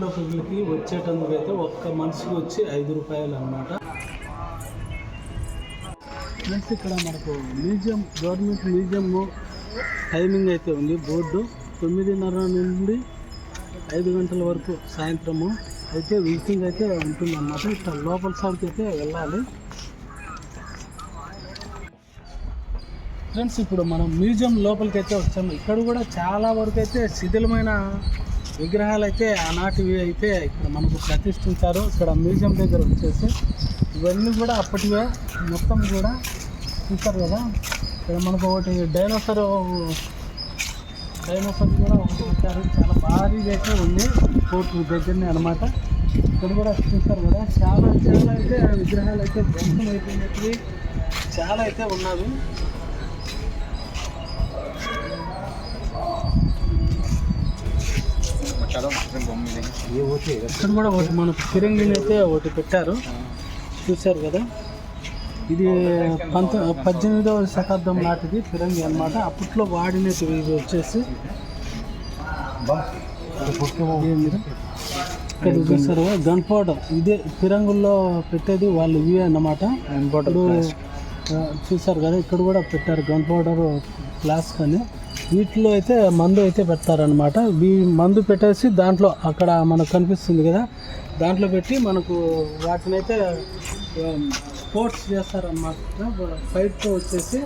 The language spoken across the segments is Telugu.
మ్యూజియంలో వచ్చేటందుకు అయితే ఒక్క మనిషికి వచ్చి ఐదు రూపాయలు అనమాట ఫ్రెండ్స్ ఇక్కడ మనకు మ్యూజియం గవర్నమెంట్ మ్యూజియం టైమింగ్ అయితే ఉంది. బోర్డు తొమ్మిదిన్నర నుండి ఐదు గంటల వరకు సాయంత్రము. అయితే విజిటింగ్ అయితే ఉంటుంది అన్నమాట ఇక్కడ లోపల సైడ్కి అయితే వెళ్ళాలి. ఫ్రెండ్స్ ఇప్పుడు మనం మ్యూజియం లోపలికి అయితే వచ్చాము. ఇక్కడ కూడా చాలా వరకు అయితే శిథిలమైన విగ్రహాలు అయితే ఆనాటివి అయితే ఇక్కడ మనకు ప్రతిష్ఠించారు. ఇక్కడ మ్యూజియం దగ్గర వచ్చేసి ఇవన్నీ కూడా అప్పటివే మొత్తం కూడా చూస్తారు కదా? ఇక్కడ మనకు ఒకటి డైనోసర్ డైనోసర్ కూడా ఒకటి చాలా భారీగా అయితే ఉంది కోర్టు దగ్గరనే అనమాట ఇక్కడ కూడా చూస్తారు కదా? చాలా చాలా అయితే విగ్రహాలు అయితే ధ్వంసం అయిపోయినట్టు చాలా అయితే ఇక్కడ కూడా ఒకటి మనకు ఫిరంగిని అయితే ఒకటి పెట్టారు. చూశారు కదా? ఇది పంత పద్దెనిమిదవ శతాబ్దం నాటిది ఫిరంగి అన్నమాట. అప్పట్లో వాడినట్టు ఇది వచ్చేసి? ఇక్కడ చూస్తారు గన్ పౌడర్. ఇదే ఫిరంగుల్లో పెట్టేది వాళ్ళు ఇవే అన్నమాట. ఇప్పుడు చూసారు కదా? ఇక్కడ కూడా పెట్టారు గన్ పౌడర్ ఫ్లాస్క్ అని. వీటిలో అయితే మందు అయితే పెడతారనమాట ఈ మందు పెట్టేసి దాంట్లో అక్కడ మనకు కనిపిస్తుంది కదా దాంట్లో పెట్టి మనకు వాటిని అయితే స్పోర్ట్స్ చేస్తారనమాట ఫైట్తో వచ్చేసి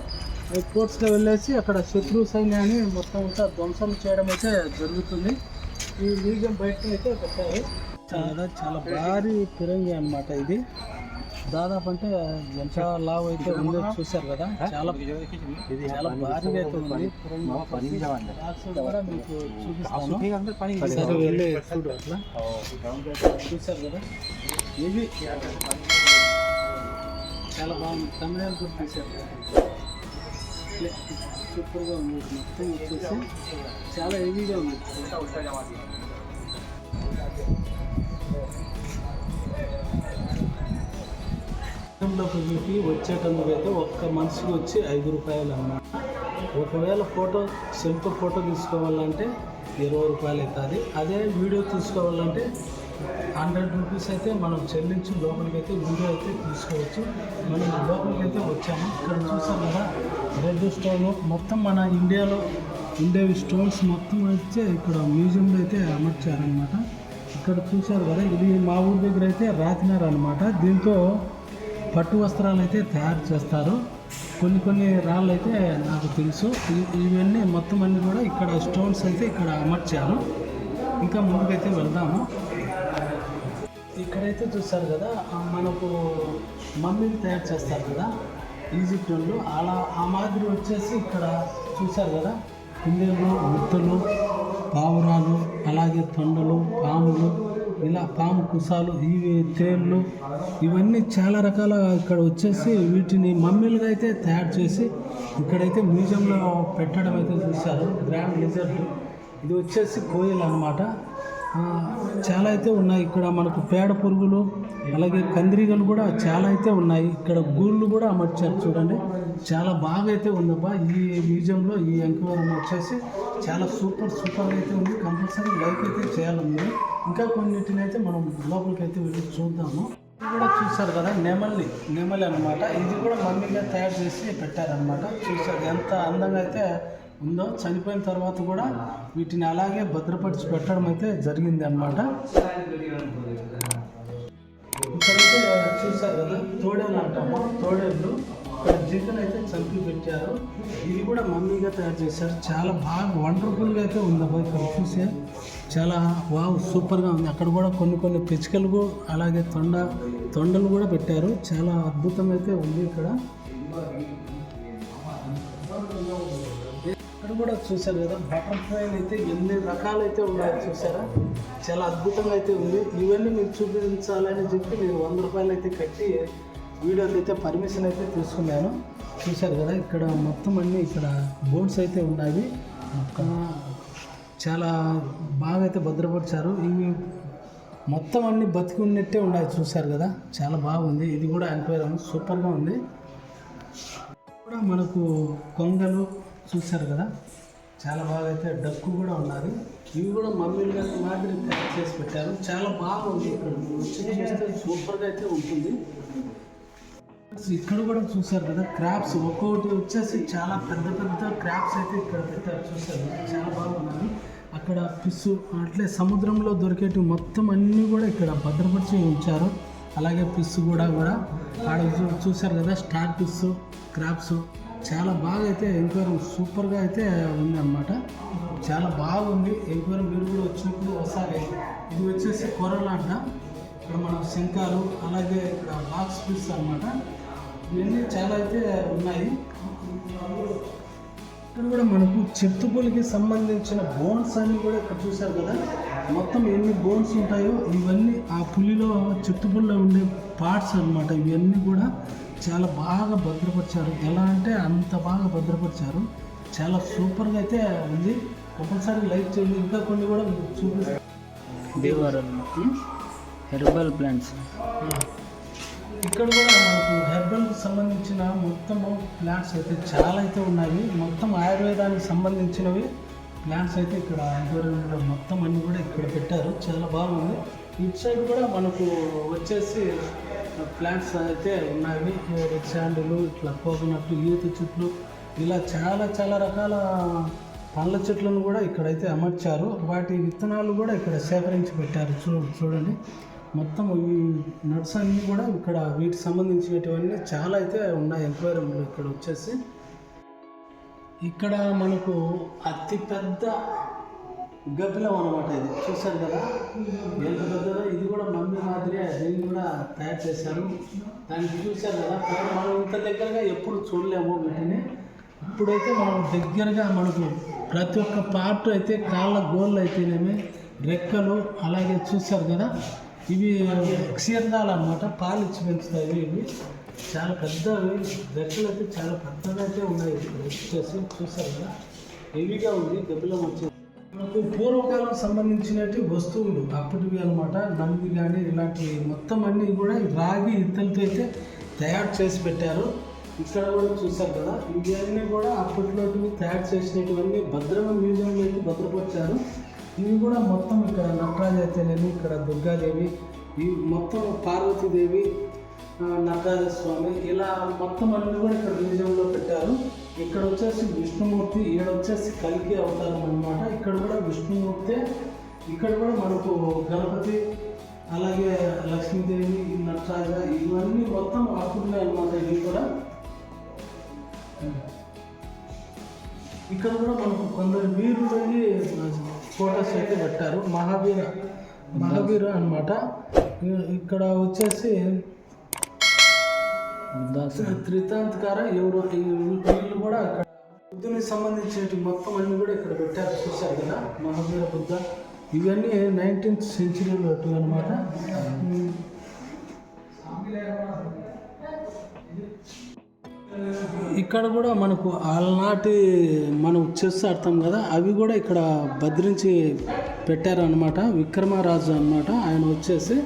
స్పోర్ట్స్లో వెళ్ళేసి అక్కడ శత్రు సైన్యాన్ని మొత్తం అంతా ధ్వంసం చేయడం అయితే జరుగుతుంది. ఈ మ్యూజియం బయట అయితే పెట్టారు. చాలా చాలా భారీ ఫిరంగి అన్నమాట ఇది. దాదాపు అంటే ఎంత లావు అయితే ఉందో చూశారు కదా చాలా ఇది చాలా భారీగా అయితే ఉంది. కూడా మీకు చూపిస్తాను వెళ్ళి చూడు అట్లా. చూశారు కదా? ఇవి చాలా బాగుంది. తమిళ కూడా తీశారు సూపర్గా ఉంది. మొత్తం వచ్చేసి చాలా హెవీగా ఉంది. చూపి వచ్చేటందుకు అయితే ఒక్క మనిషికి వచ్చి ఐదు రూపాయలు అన్నమాట ఒకవేళ ఫోటో సెల్ఫ్ ఫోటో తీసుకోవాలంటే ఇరవై రూపాయలు అవుతుంది. అదే వీడియో తీసుకోవాలంటే హండ్రెడ్ రూపీస్ అయితే మనం చెల్లించి లోపలికి అయితే వీడియో అయితే తీసుకోవచ్చు. మనం లోపలికి అయితే వచ్చాము. ఇక్కడ చూసాం కదా రెడ్ స్టోన్. మొత్తం మన ఇండియాలో ఉండేవి స్టోన్స్ మొత్తం అయితే ఇక్కడ మ్యూజియంలో అయితే అమర్చారనమాట ఇక్కడ చూశారు కదా ఇది మా ఊరి దగ్గర అయితే రాతినార్ అనమాట దీంతో పట్టు వస్త్రాలు అయితే తయారు చేస్తారు. కొన్ని కొన్ని రాళ్ళు అయితే నాకు తెలుసు. ఇవన్నీ మొత్తం అన్నీ కూడా ఇక్కడ స్టోన్స్ అయితే ఇక్కడ అమర్చారు. ఇంకా ముందుకైతే వెళ్దాము. ఇక్కడైతే చూస్తారు కదా మనకు మమ్మీని తయారు చేస్తారు కదా ఈజిప్ట్ వాళ్ళు. అలా ఆ మాదిరి వచ్చేసి ఇక్కడ చూశారు కదా కుందేళ్ళు ముత్తలు పావురాలు అలాగే తొండలు పాములు ఇలా పాము కుసాలు ఇవి తేళ్ళు ఇవన్నీ చాలా రకాల ఇక్కడ వచ్చేసి వీటిని మమ్మీలుగా అయితే తయారు చేసి ఇక్కడైతే మ్యూజియంలో పెట్టడం అయితే చూశారు. Grand lizard. ఇది వచ్చేసి కోయిల్ అనమాట చాలా అయితే ఉన్నాయి. ఇక్కడ మనకు పేడ పురుగులు అలాగే కందిరీగలు కూడా చాలా అయితే ఉన్నాయి. ఇక్కడ గూళ్ళు కూడా అమర్చారు చూడండి. చాలా బాగా అయితే ఉందబ్బా. ఈ మ్యూజియంలో ఈ ఎంక్వైరీ వచ్చేసి చాలా సూపర్ సూపర్ అయితే ఉంది. కంపల్సరీ లైక్ అయితే చేయాలి మీరు ఇంకా కొన్నిటిని అయితే మనం లోపలికి అయితే వెళ్ళి చూద్దాము. ఇది కూడా చూసారు కదా నెమల్ని నెమలి అనమాట ఇది కూడా మమ్మీగా తయారు చేసి పెట్టారనమాట చూసారు ఎంత అందంగా అయితే ఉందో. చనిపోయిన తర్వాత కూడా వీటిని అలాగే భద్రపరిచి పెట్టడం అయితే జరిగింది అనమాట ఇక్కడైతే చూసారు కదా తోడేళ్ళు అంటాము. తోడేళ్ళు. ఇక్కడ అయితే చంపి పెట్టారు. ఇది కూడా మమ్మీగా తయారు చేశారు. చాలా బాగా వండర్ఫుల్గా అయితే ఉంది ఇక్కడ చూసే చాలా వావ్ సూపర్గా ఉంది. అక్కడ కూడా కొన్ని కొన్ని పిచ్చుకలు కూడా అలాగే తొండ తొండలు కూడా పెట్టారు. చాలా అద్భుతంగా అయితే ఉంది ఇక్కడ. ఇక్కడ కూడా చూశారు కదా బటర్ఫ్లైలు అయితే ఎన్ని రకాలైతే ఉన్నాయో చూసారా చాలా అద్భుతంగా అయితే ఉంది. ఇవన్నీ మీకు చూపించాలని చెప్పి నేను వంద రూపాయలు అయితే కట్టి వీడియోకి అయితే పర్మిషన్ అయితే తీసుకున్నాను. చూశారు కదా ఇక్కడ మొత్తం అన్నీ ఇక్కడ బోర్డ్స్ అయితే ఉన్నాయి. చాలా బాగా అయితే భద్రపరిచారు. ఇవి మొత్తం అన్ని బతికి ఉన్నట్టే ఉన్నాయి చూశారు కదా. చాలా బాగుంది. ఇది కూడా ఎంక్వైరీ సూపర్గా ఉంది. కూడా మనకు కొంగలు చూశారు కదా. చాలా బాగా అయితే డక్కు కూడా ఉన్నారు. ఇవి కూడా మమ్మీలు గారి మాదిరి తయారు చేసి పెట్టారు. చాలా బాగుంది ఇక్కడ. వచ్చి చూస్తే సూపర్గా అయితే ఉంటుంది. ఇక్కడ కూడా చూసారు కదా క్రాప్స్ ఒక్కొక్కటి వచ్చేసి చాలా పెద్ద పెద్ద క్రాప్స్ అయితే ఇక్కడ పెట్టారు చూసారు కదా? చాలా బాగున్నాయి అక్కడ పిస్సు అట్లే సముద్రంలో దొరికేటి మొత్తం అన్నీ కూడా ఇక్కడ భద్రపరిచి ఉంచారు. అలాగే పిస్సు కూడా కూడా. ఆడ చూసారు కదా స్టార్ పిస్సు క్రాప్స్ చాలా బాగా అయితే ఎంక్వైరీ సూపర్గా అయితే ఉంది అనమాట చాలా బాగుంది. ఎంక్వైరీ మీరు కూడా వచ్చినప్పుడు ఒకసారి ఇది వచ్చేసి కొరలాట. ఇక్కడ మనం శంకాలు అలాగే ఇక్కడ బాక్స్ పిస్ అన్నమాట. ఇవన్నీ చాలా అయితే ఉన్నాయి. ఇక్కడ కూడా మనకు చిరుతపులికి సంబంధించిన బోన్స్ అన్ని కూడా ఇక్కడ చూశారు కదా. మొత్తం ఎన్ని బోన్స్ ఉంటాయో ఇవన్నీ ఆ పులిలో చిట్టుపుల్లో ఉండే పార్ట్స్ అన్నమాట. ఇవన్నీ కూడా చాలా బాగా భద్రపరిచారు. ఎలా అంటే అంత బాగా భద్రపరిచారు. చాలా సూపర్గా అయితే ఉంది. కంపల్సరీ లైక్ చేయండి. ఇంకా కొన్ని కూడా మీకు చూపిస్తాను దేవరం హెర్బల్ ప్లాంట్స్. ఇక్కడ కూడా మనకు హెర్బల్కి సంబంధించిన మొత్తము ప్లాంట్స్ అయితే చాలా అయితే ఉన్నాయి. మొత్తం ఆయుర్వేదానికి సంబంధించినవి ప్లాంట్స్ అయితే ఇక్కడ ఆయుర్వేదంలో మొత్తం అన్ని కూడా ఇక్కడ పెట్టారు. చాలా బాగుంది. ఇటు సైడ్ కూడా మనకు వచ్చేసి ప్లాంట్స్ అయితే ఉన్నాయి. శాండులు ఇట్లా కోకోనట్ ఈత చెట్లు ఇలా చాలా చాలా రకాల పండ్ల చెట్లను కూడా ఇక్కడైతే అమర్చారు. వాటి విత్తనాలు కూడా ఇక్కడ సేకరించి పెట్టారు. చూ చూడండి. మొత్తం ఈ నట్స్ అన్నీ కూడా ఇక్కడ వీటికి సంబంధించినటువన్నీ చాలా అయితే ఉన్నాయి ఎంక్వైరీలు ఇక్కడ వచ్చేసి. ఇక్కడ మనకు అతి పెద్ద గబ్బిలం అనమాట ఇది. చూశారు కదా? ఎంత పెద్దదో? ఇది కూడా మమ్మీ మాదిరి దీన్ని కూడా తయారు చేశారు. దానికి చూశారు కదా? కానీ మనం ఇంత దగ్గరగా ఎప్పుడు చూడలేము వీటిని. ఇప్పుడైతే మనం దగ్గరగా మనకు ప్రతి ఒక్క పార్ట్ అయితే కాళ్ళ గోళ్ళు అయితేనేమి రెక్కలు అలాగే చూశారు కదా? ఇవి క్షీరదాలు అన్నమాట పాలు ఇచ్చి పెంచుతాయి. ఇవి చాలా పెద్దవి. రెక్కలు అయితే చాలా పెద్దగా ఉన్నాయి. వచ్చేసి చూశారు కదా? హెవీగా ఉంది. దెబ్బలు వచ్చేసి మనకు పూర్వకాలం సంబంధించినటువంటి వస్తువులు అప్పటివి అనమాట నంది కానీ ఇలాంటివి మొత్తం అన్నీ కూడా రాగి ఇత్తలతో అయితే తయారు చేసి పెట్టారు. ఇక్కడ కూడా చూసారు కదా? ఇవన్నీ కూడా అప్పట్లోటివి తయారు చేసినటువన్నీ భద్రమ మ్యూజియంలో అయితే భద్రపరిచారు. ఇవి కూడా మొత్తం ఇక్కడ నటరాజు ఇక్కడ దుర్గాదేవి ఈ మొత్తం పార్వతీదేవి నటరాజ స్వామి ఇలా మొత్తం అన్ని కూడా ఇక్కడ మ్యూజియంలో పెట్టారు. ఇక్కడ వచ్చేసి విష్ణుమూర్తి ఈడ వచ్చేసి కలికి అవతారం అనమాట ఇక్కడ కూడా విష్ణుమూర్తి ఇక్కడ కూడా మనకు గణపతి అలాగే లక్ష్మీదేవి నటరాజ ఇవన్నీ మొత్తం అప్పుడున్నాయి అనమాట ఇవి కూడా. ఇక్కడ కూడా మనకు కొందరు వీరులకి ఫోటోస్ అయితే పెట్టారు. మహావీర మహావీర అనమాట ఇక్కడ వచ్చేసి త్రితాంతకార ఎవరు వీళ్ళు కూడా అక్కడ బుద్ధునికి సంబంధించిన మొత్తం అన్ని కూడా ఇక్కడ పెట్టారు. చూశారు కదా? మహావీర బుద్ధ. ఇవన్నీ నైన్టీన్త్ సెంచరీలో అనమాట ఇక్కడ కూడా మనకు ఆనాటి మనం చెస్ ఆడతాం కదా అవి కూడా ఇక్కడ భద్రించి పెట్టారనమాట విక్రమరాజు అన్నమాట ఆయన వచ్చేసి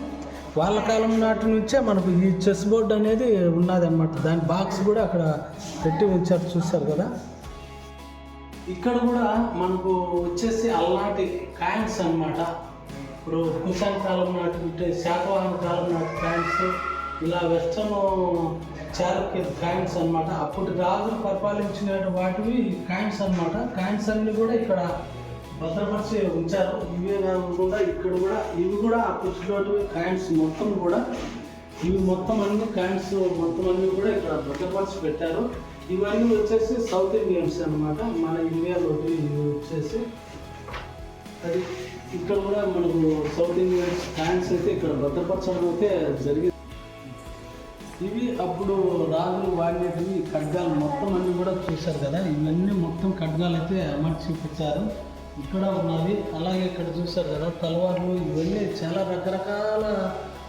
వాళ్ళ కాలం నాటి నుంచే మనకు ఈ చెస్ బోర్డు అనేది ఉన్నది అనమాట దాని బాక్స్ కూడా అక్కడ పెట్టి ఉంచారు చూశారు కదా. ఇక్కడ కూడా మనకు వచ్చేసి అలనాటి కాయిన్స్ అన్నమాట. ఇప్పుడు కుషాన్ కాలం నాటి ఉంటే శాతవాహన కాలం నాటి కాయిన్స్ ఇలా వెస్టర్న్ చాళుక్య కాయిన్స్ అనమాట అప్పుడు రాజులు పరిపాలించిన వాటివి కాయిన్స్ అన్నమాట. కాయిన్స్ అన్ని కూడా ఇక్కడ భద్రపరిచి ఉంచారు. ఇవే కాకుండా ఇక్కడ కూడా ఇవి కూడా అప్పటిలోటివి కాయిన్స్ మొత్తం కూడా ఇవి మొత్తం అన్ని కాయిన్స్ మొత్తం అన్ని కూడా ఇక్కడ భద్రపరిచి పెట్టారు. ఇవన్నీ వచ్చేసి సౌత్ ఇండియన్స్ అనమాట మన ఇండియాలో ఇవి వచ్చేసి. అది ఇక్కడ కూడా మనకు సౌత్ ఇండియన్స్ కాయిన్స్ అయితే ఇక్కడ భద్రపరచడం అయితే జరిగింది. ఇవి అప్పుడు రాజులు వాడినవి ఖడ్గాలు మొత్తం అన్ని కూడా చూశారు కదా? ఇవన్నీ మొత్తం ఖడ్గాలు అయితే అమర్చి ఇక్కడ ఉన్నది అలాగే ఇక్కడ చూశారు కదా తలవార్లు ఇవన్నీ చాలా రకరకాల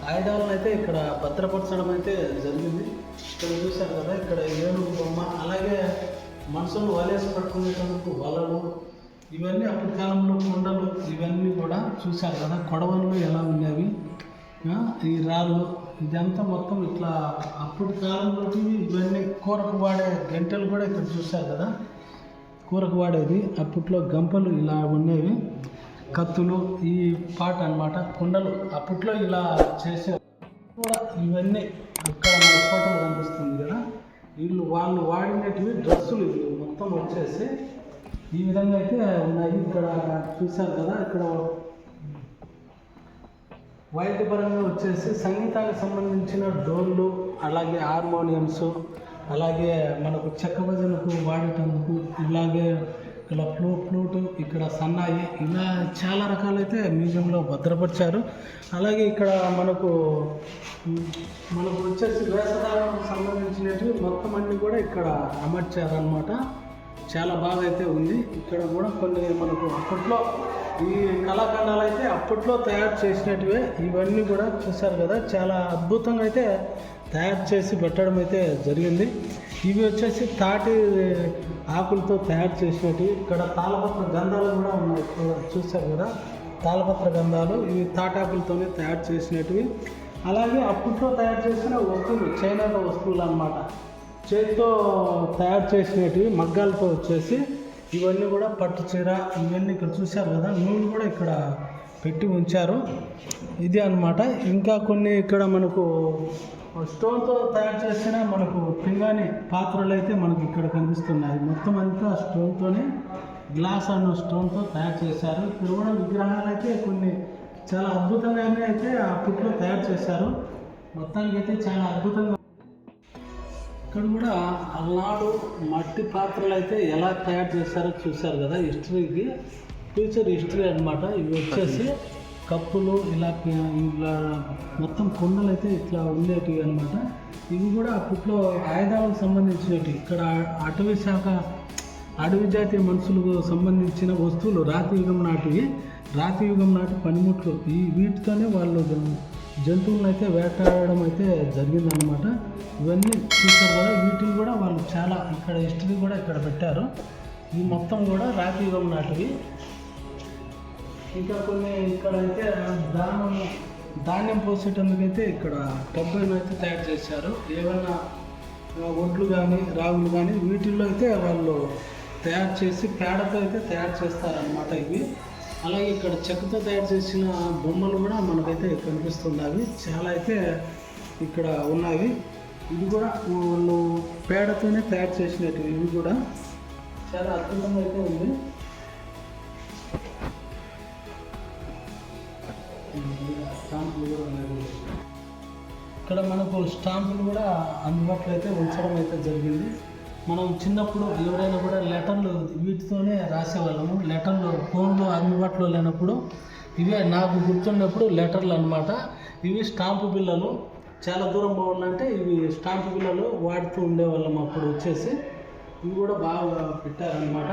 ఆయుధాలను అయితే ఇక్కడ భద్రపరచడం అయితే జరిగింది. ఇక్కడ చూశారు కదా ఇక్కడ ఏనుగు బొమ్మ అలాగే మనుషులు వలేసి పట్టుకునేటందుకు వలలు ఇవన్నీ అప్పటి కాలంలో కొండలు ఇవన్నీ కూడా చూశారు కదా కొడవలు ఎలా ఉండేవి? ఈ రాళ్ళు ఇదంతా మొత్తం ఇట్లా అప్పటి కాలంలో ఇవన్నీ కూరకు వాడే గంటలు కూడా ఇక్కడ చూశారు కదా. కూరకు వాడేది. అప్పట్లో గంపలు ఇలా ఉండేవి. కత్తులు ఈ పాట అన్నమాట. కుండలు అప్పట్లో ఇలా చేసే కూడా ఇవన్నీ ఇక్కడ మన ఫోటోలు కనిపిస్తుంది కదా. వీళ్ళు వాళ్ళు వాడినటివి డ్రెస్సులు ఇవి మొత్తం వచ్చేసి ఈ విధంగా అయితే ఉన్నాయి. ఇక్కడ చూశారు కదా. ఇక్కడ వైద్యపరంగా వచ్చేసి సంగీతానికి సంబంధించిన డోళ్ళు అలాగే హార్మోనియమ్స్ అలాగే మనకు చెక్క భజనకు వాడేటందుకు ఇలాగే ఇక్కడ ఫ్లూ ఫ్లూట్ ఇక్కడ సన్నాయి ఇలా చాలా రకాలైతే మ్యూజియంలో భద్రపరిచారు. అలాగే ఇక్కడ మనకు మనకు వచ్చేసి వేషధారణకు సంబంధించినవి మొత్తం అన్ని కూడా ఇక్కడ అమర్చారనమాట చాలా బాగా అయితే ఉంది. ఇక్కడ కూడా కొన్ని మనకు అప్పట్లో ఈ కళాఖండాలు అయితే అప్పట్లో తయారు చేసినట్టువే ఇవన్నీ కూడా చూశారు కదా చాలా అద్భుతంగా అయితే తయారు చేసి పెట్టడం అయితే జరిగింది. ఇవి వచ్చేసి తాటి ఆకులతో తయారు చేసినవి. ఇక్కడ తాళపత్ర గంధాలు కూడా ఉన్నాయి. చూశారు కదా తాళపత్ర గంధాలు. ఇవి తాటాకులతోనే తయారు చేసినటివి. అలాగే అప్పట్లో తయారు చేసిన వస్తువులు చైనాల వస్తువులు అన్నమాట. చేతితో తయారు చేసినవి మగ్గాలతో వచ్చేసి ఇవన్నీ కూడా పట్టు చీర ఇవన్నీ ఇక్కడ చూశారు కదా నూనె కూడా ఇక్కడ పెట్టి ఉంచారు. ఇది అన్నమాట. ఇంకా కొన్ని ఇక్కడ మనకు స్టోన్తో తయారు చేసిన మనకు పింగాణి పాత్రలు అయితే మనకు ఇక్కడ కనిపిస్తున్నాయి. మొత్తం అంతా స్టోన్తోనే గ్లాస్ అన్న స్టోన్తో తయారు చేశారు. ఇక్కడ కూడా విగ్రహాలు అయితే కొన్ని చాలా అద్భుతంగానే అయితే అప్పట్లో తయారు చేశారు. మొత్తానికి అయితే చాలా అద్భుతంగా ఇక్కడ కూడా అలనాడు మట్టి పాత్రలు అయితే ఎలా తయారు చేశారో చూశారు కదా హిస్టరీకి ఫ్యూచర్ హిస్టరీ అన్నమాట. ఇవి వచ్చేసి కప్పులు ఇలా ఇలా మొత్తం కుండలు అయితే ఇట్లా ఉండేటివి అన్నమాట. ఇవి కూడా అప్పట్లో ఆయుధాలకు సంబంధించినవి. ఇక్కడ అటవీ శాఖ అడవి జాతి మనుషులకు సంబంధించిన వస్తువులు రాతి యుగం నాటివి. రాతి యుగం నాటి పనిముట్లు. ఈ వీటితోనే వాళ్ళు జంతువులను అయితే వేటాడడం అయితే జరిగిందనమాట ఇవన్నీ చూసారు కదా వీటిని కూడా వాళ్ళు చాలా ఇక్కడ హిస్టరీ కూడా ఇక్కడ పెట్టారు. ఈ మొత్తం కూడా రాతి యుగం నాటివి. ఇంకా కొన్ని ఇక్కడ అయితే ధాన్యం ధాన్యం పోసేటందుకైతే ఇక్కడ టబ్బులను అయితే తయారు చేశారు. ఏమైనా ఒడ్లు కానీ రాగులు కానీ వీటిల్లో అయితే వాళ్ళు తయారు చేసి పేడతో అయితే తయారు చేస్తారనమాట ఇవి. అలాగే ఇక్కడ చెక్కతో తయారు చేసిన బొమ్మలు కూడా మనకైతే కనిపిస్తున్నాయి చాలా అయితే ఇక్కడ ఉన్నాయి. ఇది కూడా వాళ్ళు పేడతోనే తయారు చేసినట్టు ఇవి కూడా. చాలా అద్భుతంగా అయితే ఉంది. స్టాంపులు కూడా ఉన్నాయి. ఇక్కడ మనకు స్టాంపులు కూడా అందుబాటులో అయితే ఉంచడం అయితే జరిగింది. మనం చిన్నప్పుడు ఎవరైనా కూడా లెటర్లు వీటితోనే రాసేవాళ్ళము. లెటర్లు ఫోన్లో అందుబాటులో లేనప్పుడు ఇవే నాకు గుర్తున్నప్పుడు లెటర్లు అనమాట ఇవి స్టాంపు బిళ్ళలు. చాలా దూరం పోవాలంటే ఇవి స్టాంపు బిళ్ళలు వాడుతూ ఉండేవాళ్ళం అప్పుడు వచ్చేసి. ఇవి కూడా బాగా పెట్టారనమాట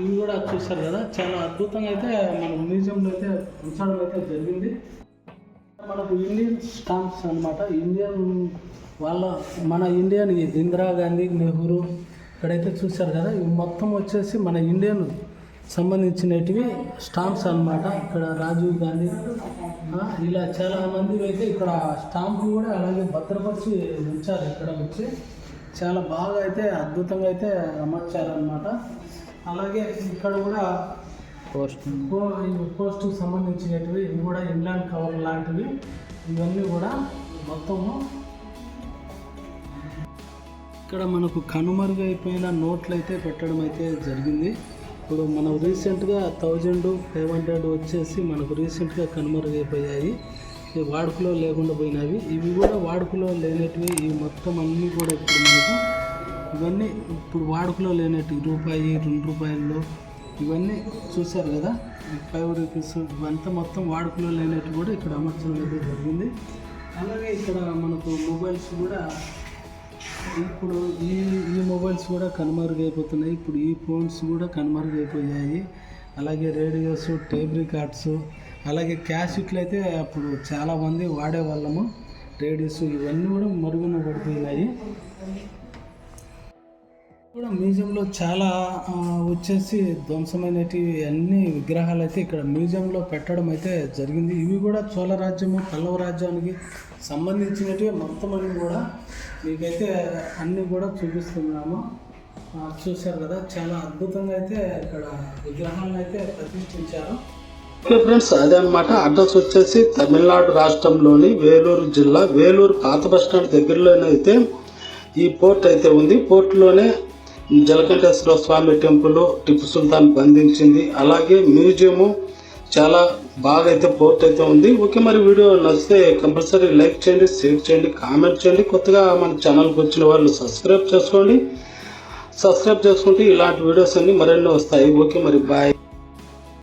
ఇవి కూడా చూశారు కదా చాలా అద్భుతంగా అయితే మన మ్యూజియంలో అయితే ఉంచడం అయితే జరిగింది. మనకు ఇండియన్ స్టాంప్స్ అన్నమాట. ఇండియన్ వాళ్ళ మన ఇండియన్ ఇందిరాగాంధీ నెహ్రూ ఇక్కడైతే చూశారు కదా ఇవి మొత్తం వచ్చేసి మన ఇండియన్ సంబంధించినటివి స్టాంప్స్ అన్నమాట. ఇక్కడ రాజీవ్ గాంధీ ఇలా చాలా మంది అయితే ఇక్కడ స్టాంపులు కూడా అలాగే భద్రపరిచి ఉంచారు ఇక్కడ వచ్చి. చాలా బాగా అయితే అద్భుతంగా అయితే అమర్చారనమాట అలాగే ఇక్కడ కూడా పోస్ట్. పోస్టుకు సంబంధించినటివి ఇవి కూడా ఇంగ్లాండ్ కవర్ లాంటివి. ఇవన్నీ కూడా మొత్తము ఇక్కడ మనకు కనుమరుగైపోయిన నోట్లు అయితే పెట్టడం అయితే జరిగింది. ఇప్పుడు మనం రీసెంట్గా థౌజండ్ ఫైవ్ హండ్రెడ్ వచ్చేసి మనకు రీసెంట్గా కనుమరుగైపోయాయి. ఇవి వాడుకలో లేకుండా పోయినవి. ఇవి కూడా వాడుకలో లేనటివి. ఇవి మొత్తం అన్నీ కూడా ఇప్పుడు మనకు ఇవన్నీ ఇప్పుడు వాడుకలో లేనట్టు రూపాయి రెండు రూపాయలు ఇవన్నీ చూశారు కదా? ఫైవ్ రూపీస్ ఇవంతా మొత్తం వాడుకలో లేనట్టు కూడా ఇక్కడ అమర్చడం అయితే జరిగింది. అలాగే ఇక్కడ మనకు మొబైల్స్ కూడా ఇప్పుడు ఈ ఈ మొబైల్స్ కూడా కనుమరుగైపోతున్నాయి. ఇప్పుడు ఈ ఫోన్స్ కూడా కనుమరుగైపోయాయి. అలాగే రేడియోస్ టేప్ రికార్డ్స్ అలాగే క్యాసెట్లు అయితే అప్పుడు చాలామంది వాడేవాళ్ళము. రేడియోస్ ఇవన్నీ కూడా మరుగున పడిపోయినాయి. కూడా మ్యూజియంలో చాలా వచ్చేసి ధ్వంసమైనటివి అన్ని విగ్రహాలు అయితే ఇక్కడ మ్యూజియంలో పెట్టడం అయితే జరిగింది. ఇవి కూడా చోళ రాజ్యము పల్లవ రాజ్యానికి సంబంధించినవి మొత్తం అన్ని కూడా మీకైతే అన్నీ కూడా చూపిస్తున్నాము. చూశారు కదా చాలా అద్భుతంగా అయితే ఇక్కడ విగ్రహాలను అయితే ప్రతిష్ఠించారు. ఓకే ఫ్రెండ్స్ అదే అనమాట అడ్రస్ వచ్చేసి తమిళనాడు రాష్ట్రంలోని వేలూరు జిల్లా వేలూరు పాత బస్ స్టాండ్ ఈ పోర్ట్ అయితే ఉంది. పోర్ట్లోనే జలకంఠేశ్వర స్వామి టెంపుల్ టిప్పు సుల్తాన్ బంధించింది. అలాగే మ్యూజియము చాలా బాగా అయితే పోర్ట్ అయితే ఉంది. ఓకే మరి వీడియో నచ్చితే కంపల్సరీ లైక్ చేయండి షేర్ చేయండి కామెంట్ చేయండి. కొత్తగా మన ఛానల్కి వచ్చిన వాళ్ళు సబ్స్క్రైబ్ చేసుకోండి. సబ్స్క్రైబ్ చేసుకుంటే ఇలాంటి వీడియోస్ అన్ని మరెన్నో వస్తాయి. ఓకే మరి బాయ్.